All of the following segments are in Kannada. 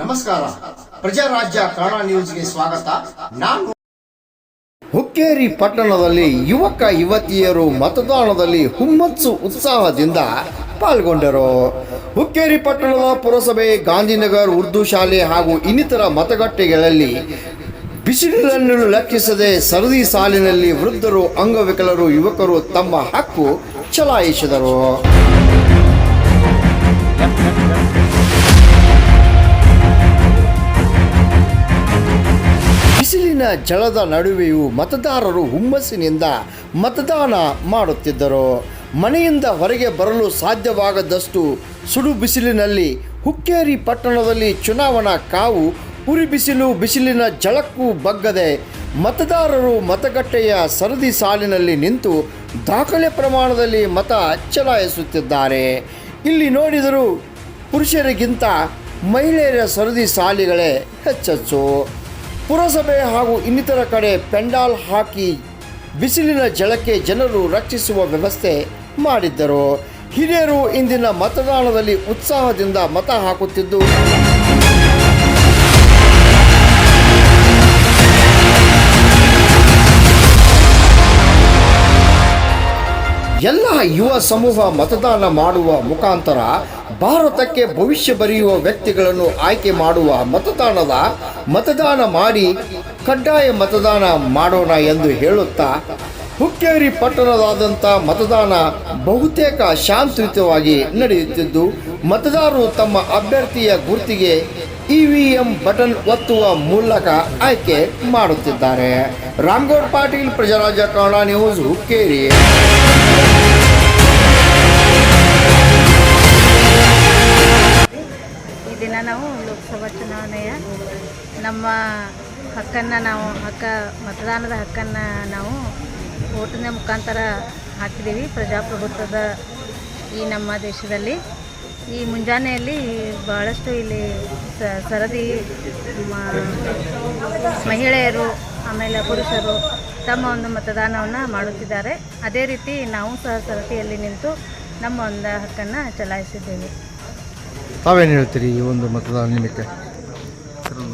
ನಮಸ್ಕಾರ. ಪ್ರಜಾರಾಜ್ಯ ಕನ್ನಡ ನ್ಯೂಸ್ಗೆ ಸ್ವಾಗತ. ನಾನು ಹುಕ್ಕೇರಿ ಪಟ್ಟಣದಲ್ಲಿ ಯುವಕ ಯುವತಿಯರು ಮತದಾನದಲ್ಲಿ ಹುಮ್ಮಸ್ಸು ಉತ್ಸಾಹದಿಂದ ಪಾಲ್ಗೊಂಡರು. ಹುಕ್ಕೇರಿ ಪಟ್ಟಣದ ಪುರಸಭೆ, ಗಾಂಧಿನಗರ್ ಉರ್ದು ಶಾಲೆ ಹಾಗೂ ಇನ್ನಿತರ ಮತಗಟ್ಟೆಗಳಲ್ಲಿ ಬಿಸಿಲನ್ನು ಲೆಕ್ಕಿಸದೆ ಸರದಿ ಸಾಲಿನಲ್ಲಿ ವೃದ್ಧರು, ಅಂಗವಿಕಲರು, ಯುವಕರು ತಮ್ಮ ಹಕ್ಕು ಚಲಾಯಿಸಿದರು. ಬಿಸಿಲಿನ ಜಳದ ನಡುವೆಯೂ ಮತದಾರರು ಹುಮ್ಮಸ್ಸಿನಿಂದ ಮತದಾನ ಮಾಡುತ್ತಿದ್ದರು. ಮನೆಯಿಂದ ಹೊರಗೆ ಬರಲು ಸಾಧ್ಯವಾಗದಷ್ಟು ಸುಡು ಬಿಸಿಲಿನಲ್ಲಿ ಹುಕ್ಕೇರಿ ಪಟ್ಟಣದಲ್ಲಿ ಚುನಾವಣಾ ಕಾವು ಉರಿ ಬಿಸಿಲು ಬಿಸಿಲಿನ ಜಳಕ್ಕೂ ಬಗ್ಗದೆ ಮತದಾರರು ಮತಗಟ್ಟೆಯ ಸರದಿ ಸಾಲಿನಲ್ಲಿ ನಿಂತು ದಾಖಲೆ ಪ್ರಮಾಣದಲ್ಲಿ ಮತ ಚಲಾಯಿಸುತ್ತಿದ್ದಾರೆ. ಇಲ್ಲಿ ನೋಡಿದರೂ ಪುರುಷರಿಗಿಂತ ಮಹಿಳೆಯರ ಸರದಿ ಸಾಲಿಗಳೇ ಹೆಚ್ಚೆಚ್ಚು. ಪುರಸಭೆ ಹಾಗೂ ಇನ್ನಿತರ ಕಡೆ ಪೆಂಡಾಲ್ ಹಾಕಿ ಬಿಸಿಲಿನ ಜಳಕ್ಕೆ ಜನರು ರಕ್ಷಿಸುವ ವ್ಯವಸ್ಥೆ ಮಾಡಿದ್ದರು. ಹಿರಿಯರು ಇಂದಿನ ಮತದಾನದಲ್ಲಿ ಉತ್ಸಾಹದಿಂದ ಮತ ಹಾಕುತ್ತಿದ್ದು. ಎಲ್ಲ ಯುವ ಸಮೂಹ ಮತದಾನ ಮಾಡುವ ಮುಖಾಂತರ ಭಾರತಕ್ಕೆ ಭವಿಷ್ಯ ಬರೆಯುವ ವ್ಯಕ್ತಿಗಳನ್ನು ಆಯ್ಕೆ ಮಾಡುವ ಮತದಾನದ ಮತದಾನ ಮಾಡಿ ಕಡ್ಡಾಯ ಮತದಾನ ಮಾಡೋಣ ಎಂದು ಹೇಳುತ್ತಾ, ಹುಕ್ಕೇರಿ ಪಟ್ಟಣದಾದಂಥ ಮತದಾನ ಬಹುತೇಕ ಶಾಂತಿಯುತವಾಗಿ ನಡೆಯುತ್ತಿದ್ದು, ಮತದಾರರು ತಮ್ಮ ಅಭ್ಯರ್ಥಿಯ ಗುರ್ತಿಗೆ ಎಂ ಬಟನ್ ಒತ್ತುವ ಮೂಲಕ ಆಯ್ಕೆ ಮಾಡುತ್ತಿದ್ದಾರೆ. ರಾಮ್ಗೌಡ್ ಪಾಟೀಲ್, ಪ್ರಜಾರಾಜ್ಯ ಕನ್ನಡ ನ್ಯೂಸ್, ಹುಕ್ಕೇರಿ. ನಾವು ಲೋಕಸಭಾ ಚುನಾವಣೆಯ ನಮ್ಮ ಹಕ್ಕನ್ನು ನಾವು, ಹಕ್ಕ, ಮತದಾನದ ಹಕ್ಕನ್ನು ನಾವು ಓಟಿನ ಮುಖಾಂತರ ಹಾಕಿದ್ದೀವಿ. ಪ್ರಜಾಪ್ರಭುತ್ವದ ಈ ನಮ್ಮ ದೇಶದಲ್ಲಿ. ಈ ಮುಂಜಾನೆಯಲ್ಲಿ ಬಹಳಷ್ಟು ಇಲ್ಲಿ ಸರದಿ ಮಹಿಳೆಯರು, ಆಮೇಲೆ ಪುರುಷರು ತಮ್ಮ ಒಂದು ಮತದಾನವನ್ನು ಮಾಡುತ್ತಿದ್ದಾರೆ. ಅದೇ ರೀತಿ ನಾವು ಸಹ ಸರತಿಯಲ್ಲಿ ನಿಂತು ನಮ್ಮ ಒಂದು ಹಕ್ಕನ್ನು ಚಲಾಯಿಸಿದ್ದೇವೆ. ತಾವೇನು ಹೇಳ್ತೀರಿ ಈ ಒಂದು ಮತದಾನ ನಿಮಿತ್ತ?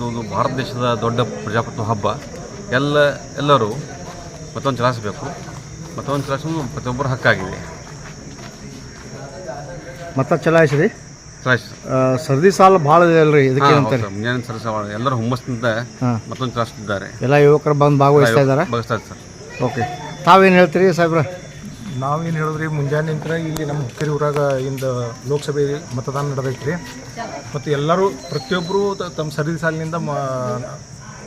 ಒಂದು ಭಾರತ ದೇಶದ ದೊಡ್ಡ ಪ್ರಜಾಪ್ರಭುತ್ವ ಹಬ್ಬ. ಎಲ್ಲ ಎಲ್ಲರೂ ಮತವನ್ನು ಚಲಾಯಿಸಬೇಕು. ಮತವನ್ನು ಚಲಾಯಿಸೋದು ಪ್ರತಿಯೊಬ್ಬರ ಹಕ್ಕಾಗಿದೆ. ಮತ ಚಲಾಯಿಸಿರಿ? ಚಲಾಯಿಸಿ. ಆ, ಸರದಿ ಸಾಲ ಭಾಳ ಇದೆ ಅಲ್ರಿ ಇದಕ್ಕೆ ಅಂತಾರೆ. ಮುಂಜಾನೆ ಸರಸ ಎಲ್ಲರೂ ಹುಮ್ಮಸ್ಸಿನಿಂದ ಮತ್ತೊಂದು ಮತವನ್ನು ಚಲಾಯಿಸುತ್ತಿದ್ದಾರೆ. ಎಲ್ಲ ಯುವಕರು ಬಂದು ಭಾಗವಹಿಸ್ತಾ ಇದ್ದಾರೆ ಸರ್. ಓಕೆ. ತಾವೇನು ಹೇಳ್ತೀರಿ ಸಾಹೇಬ್ರ? ನಾವೇನು ಹೇಳಿದ್ರಿ, ಮುಂಜಾನೆ ನಂತರ ಇಲ್ಲಿ ನಮ್ಮ ಹುಕ್ಕೇರಿ ಊರಾಗ ಇಂದ ಲೋಕಸಭೆ ಮತದಾನ ನಡೆದೈತ್ರಿ. ಮತ್ತು ಎಲ್ಲರೂ ಪ್ರತಿಯೊಬ್ಬರು ತಮ್ಮ ಸರದಿ ಸಾಲಿನಿಂದ ಮ,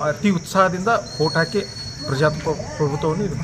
ಅತಿ ಉತ್ಸಾಹದಿಂದ ಓಟ್ ಹಾಕಿ ಪ್ರಜಾಪ್ರಭುತ್ವವನ್ನು ಇದು